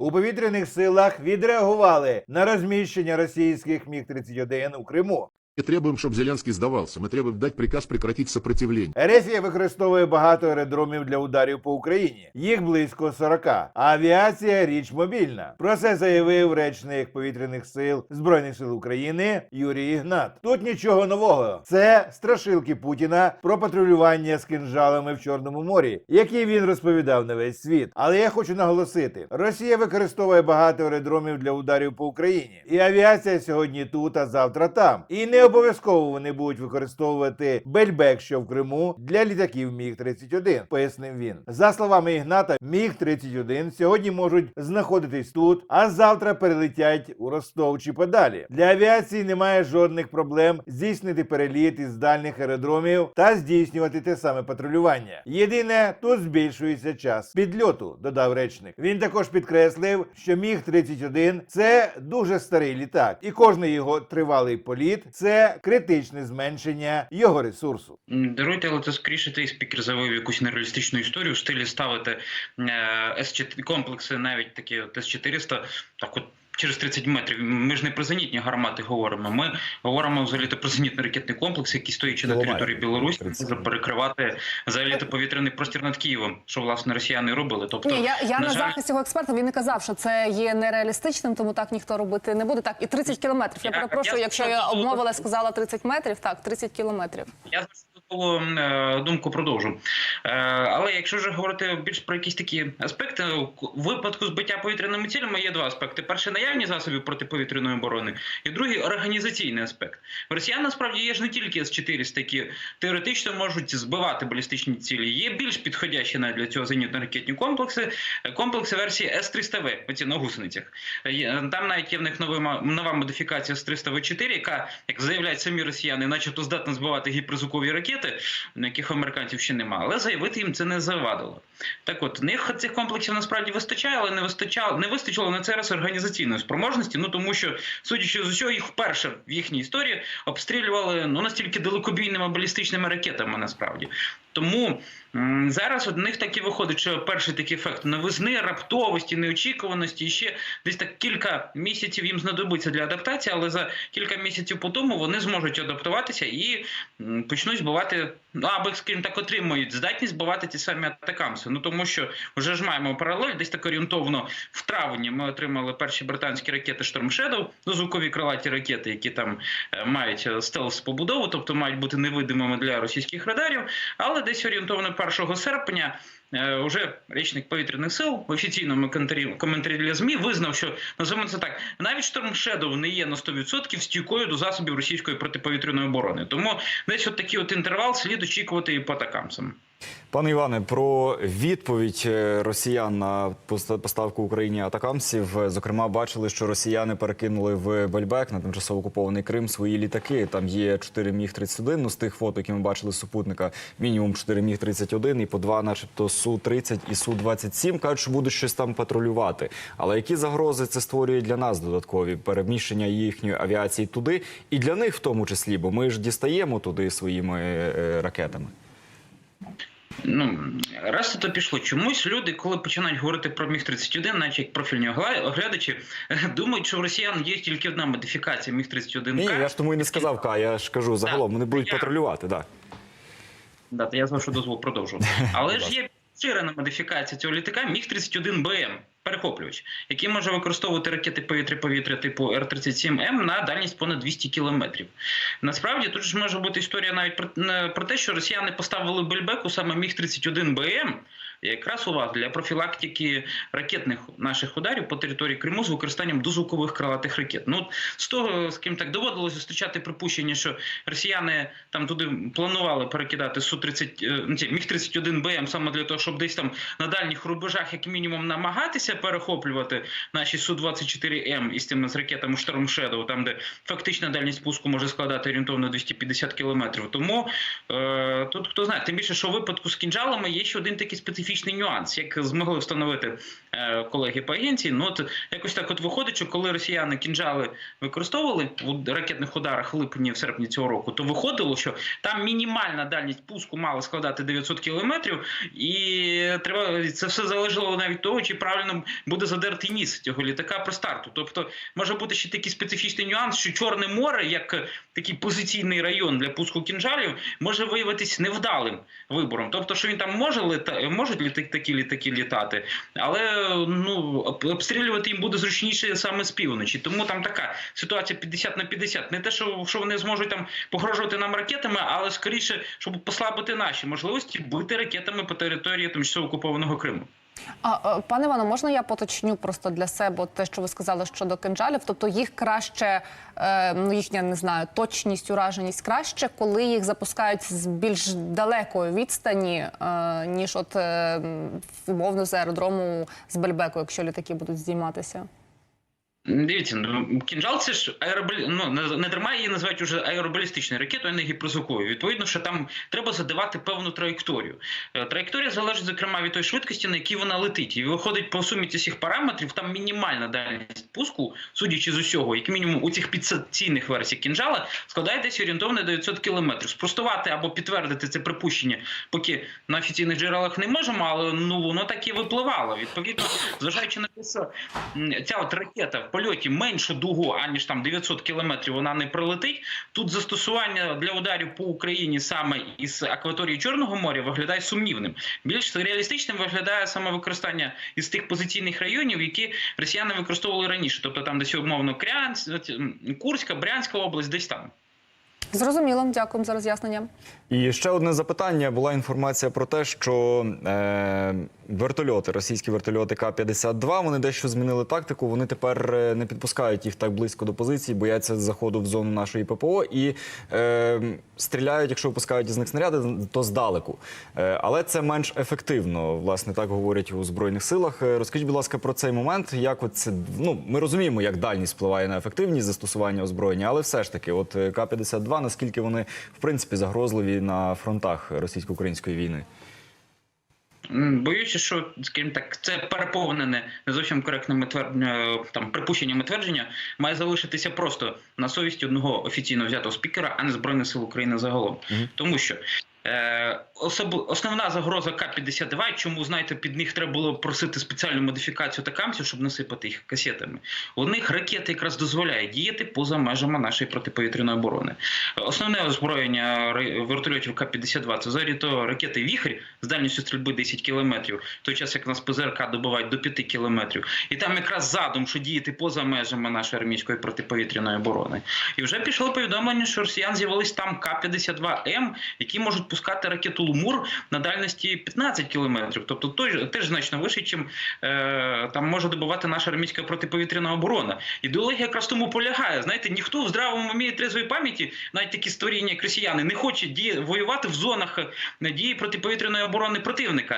У повітряних силах відреагували на розміщення російських міг-31 у Криму. Мы требуем, чтобы Зеленский сдавался. Мы требуем дать приказ прекратить сопротивление. Ерефія використовує багато аеродромів для ударів по Україні. Їх близько 40. А авіація річ мобільна. Про це заявив речник повітряних сил Збройних сил України Юрій Ігнат. Тут нічого нового. Це страшилки Путіна про патрулювання з кинжалами в Чорному морі, які він розповідав на весь світ. Але я хочу наголосити: Росія використовує багато аеродромів для ударів по Україні. І авіація сьогодні тут, а завтра там. І не обов'язково вони будуть використовувати Бельбек, що в Криму, для літаків Міг 31 пояснив він. За словами Ігната, Міг 31 сьогодні можуть знаходитись тут, а завтра перелетять у Ростов чи подалі. Для авіації немає жодних проблем здійснити переліт із дальніх аеродромів та здійснювати те саме патрулювання. Єдине, тут збільшується час підльоту, додав речник. Він також підкреслив, що Міг 31 це дуже старий літак, і кожний його тривалий політ це критичне зменшення його ресурсу. Даруйте, але це скоріше той спікер завив якусь нереалістичну історію в стилі ставити е, С4 комплекси, навіть такі от С-400, так от. Через 30 метрів. Ми ж не про зенітні гармати говоримо. Ми говоримо взагалі про зенітний ракетний комплекс, який стоячи на території Білорусі, може перекривати взагалі повітряний простір над Києвом, що власне росіяни робили. Тобто, Ні, я, я на на жаль, захист цього експерта. Він не казав, що це є нереалістичним, тому так ніхто робити не буде. Так, і 30 кілометрів. Я Я- перепрошую, я якщо я що- обмовила, сказала 30 метрів. Так, 30 кілометрів. Я е, думку продовжу. Е, Але якщо вже говорити більш про якісь такі аспекти, у випадку збиття повітряними цілями є два аспекти: перший наявні засоби протиповітряної оборони, і другий організаційний аспект. В Росіян насправді є ж не тільки С-400, які теоретично можуть збивати балістичні цілі. Є більш підходящі навіть для цього зенітно-ракетні комплекси, е, комплекси версії С-300В, оці на гусеницях. Е, Там навіть є в них нова, нова модифікація С-300В4, яка, як заявляють самі росіяни, начебто здатна збивати гіперзвукові ракети, на яких американців ще немає, але заявити їм це не завадило. Так от, них цих комплексів насправді вистачає, але не вистачало, не вистачило на цей раз організаційної спроможності. Ну тому що, судячи з усього, їх вперше в їхній історії обстрілювали ну настільки далекобійними балістичними ракетами, насправді. Тому зараз у них так і виходить, що перший такий ефект новизни, раптовості, неочікуваності, і ще десь так кілька місяців їм знадобиться для адаптації, але за кілька місяців по тому вони зможуть адаптуватися і почнуть збивати, ну або, скажімо так, отримують здатність збивати ті самі атакамси. Ну тому що вже ж маємо паралель, десь так орієнтовно в травні ми отримали перші британські ракети Storm Shadow, ну звукові крилаті ракети, які там е, мають е, стелс побудову, тобто мають бути невидимими для російських радарів. Але десь орієнтовно 1 серпня уже речник повітряних сил в офіційному коментарі, для ЗМІ визнав, що називаємо це так: навіть Storm не є на 100% стійкою до засобів російської протиповітряної оборони. Тому десь от такий от інтервал слід очікувати і по атакамсам. Пане Іване, про відповідь е, росіян на поста- поставку Україні атакамсів. Е, Зокрема, бачили, що росіяни перекинули в Бельбек на тимчасово окупований Крим свої літаки. Там є 4 міг 31 Ну з тих фото, які ми бачили супутника, мінімум 4 міг 31 і по два, начебто, су 30 і су 27 кажуть, що будуть щось там патрулювати. Але які загрози це створює для нас додаткові переміщення їхньої авіації туди, і для них в тому числі, бо ми ж дістаємо туди своїми е, ракетами. Ну раз це то пішло. Чомусь люди, коли починають говорити про міг 31 наче як профільні оглядачі, думають, що в росіян є тільки одна модифікація міг 31 Ні, я ж тому і не сказав К, я ж кажу загалом, вони будуть я- патрулювати, так. Да, то я з вашого дозволу продовжу. Але ж є ширена модифікація цього літака міг 31 БМ. Перехоплювач, який може використовувати ракети повітря-повітря типу Р-37М на дальність понад 200 кілометрів. Насправді тут ж може бути історія навіть про, про те, що росіяни поставили Бельбеку саме міг 31 БМ, якраз у вас для профілактики ракетних наших ударів по території Криму з використанням дозвукових крилатих ракет. Ну з того, з ким так доводилось зустрічати припущення, що росіяни там туди планували перекидати су 30 е, ну, міг 31 БМ саме для того, щоб десь там на дальніх рубежах, як мінімум, намагатися перехоплювати наші су 24 М із тими з ракетами Storm Shadow, там де фактична дальність пуску може складати орієнтовно 250 кілометрів. Тому е, тут хто знає, тим більше, що в випадку з кінжалами є ще один такий специфічний нюанс, як змогли встановити е, колеги по агенції. Ну от якось так, от виходить, що коли росіяни кінжали використовували в ракетних ударах в липні в серпні цього року, то виходило, що там мінімальна дальність пуску мала складати 900 кілометрів, і треба це все залежало навіть того, чи правильно буде задертий ніс цього літака про старту. Тобто може бути ще такий специфічний нюанс, що Чорне море, як такий позиційний район для пуску кінжалів, може виявитись невдалим вибором. Тобто, що він там може літа... можуть літаки, такі літаки літати, але ну обстрілювати їм буде зручніше саме з півночі. Тому там така ситуація 50 на 50. Не те, що, що вони зможуть там погрожувати нам ракетами, але скоріше, щоб послабити наші можливості бити ракетами по території тимчасово окупованого Криму. А, е, пане Івано, можна я поточню просто для себе те, що ви сказали щодо кинджалів? Тобто їх краще, е, ну їхня не знаю, точність, ураженість краще, коли їх запускають з більш далекої відстані, е, ніж от умовно з аеродрому з Бельбеку, якщо літаки будуть здійматися. Дивіться, ну, кінжал це ж аеробалі... ну, не, дарма її називають уже аеробалістичною ракетою, а не гіперзвуковою. Відповідно, що там треба задавати певну траєкторію. Е, Траєкторія залежить, зокрема, від тої швидкості, на якій вона летить. І виходить по сумі цих параметрів, там мінімальна дальність пуску, судячи з усього, як мінімум у цих підстанційних версій кінжала, складає десь орієнтовно 900 кілометрів. Спростувати або підтвердити це припущення, поки на офіційних джерелах не можемо, але ну воно так і випливало. Відповідно, зважаючи на те, що ця от ракета в польоті меншу дугу, аніж там 900 кілометрів, вона не пролетить. Тут застосування для ударів по Україні саме із акваторії Чорного моря виглядає сумнівним. Більш реалістичним виглядає саме використання із тих позиційних районів, які росіяни використовували раніше, тобто там десь умовно Крянськ, Курська, Брянська область, десь там. Зрозуміло, дякуємо за роз'яснення. І ще одне запитання. Була інформація про те, що е, вертольоти, російські вертольоти К-52, вони дещо змінили тактику. Вони тепер е, не підпускають їх так близько до позиції, бояться заходу в зону нашої ППО і е, стріляють, якщо випускають із них снаряди, то здалеку. Е, але це менш ефективно, власне, так говорять у збройних силах. Е, Розкажіть, будь ласка, про цей момент. Як от це ну ми розуміємо, як дальність впливає на ефективність застосування озброєння, але все ж таки, от е, К-52, наскільки вони в принципі загрозливі на фронтах російсько-української війни? Боюся, що скажімо так, це переповнене не зовсім коректними твердження, там припущеннями твердження має залишитися просто на совісті одного офіційно взятого спікера, а не збройних сил України загалом, тому що. Е. Основна загроза К-52, чому знаєте, під них треба було просити спеціальну модифікацію такамців, щоб насипати їх касетами. У них ракети якраз дозволяють діяти поза межами нашої протиповітряної оборони. Основне озброєння вертольотів К-52 це взагалі то ракети Віхрь з дальністю стрільби 10 кілометрів, в той час як нас ПЗРК добувають до 5 кілометрів. І там якраз задум, що діяти поза межами нашої армійської протиповітряної оборони. І вже пішло повідомлення, що росіян з'явились там К-52М, які можуть пускати ракету Лумур на дальності 15 кілометрів. Тобто той, теж значно вище, чим е, там може добувати наша армійська протиповітряна оборона. Ідеологія якраз тому полягає. Знаєте, ніхто в здравому умі і трезвої пам'яті, навіть такі створіння як росіяни, не хоче діє, воювати в зонах е, дії протиповітряної оборони противника.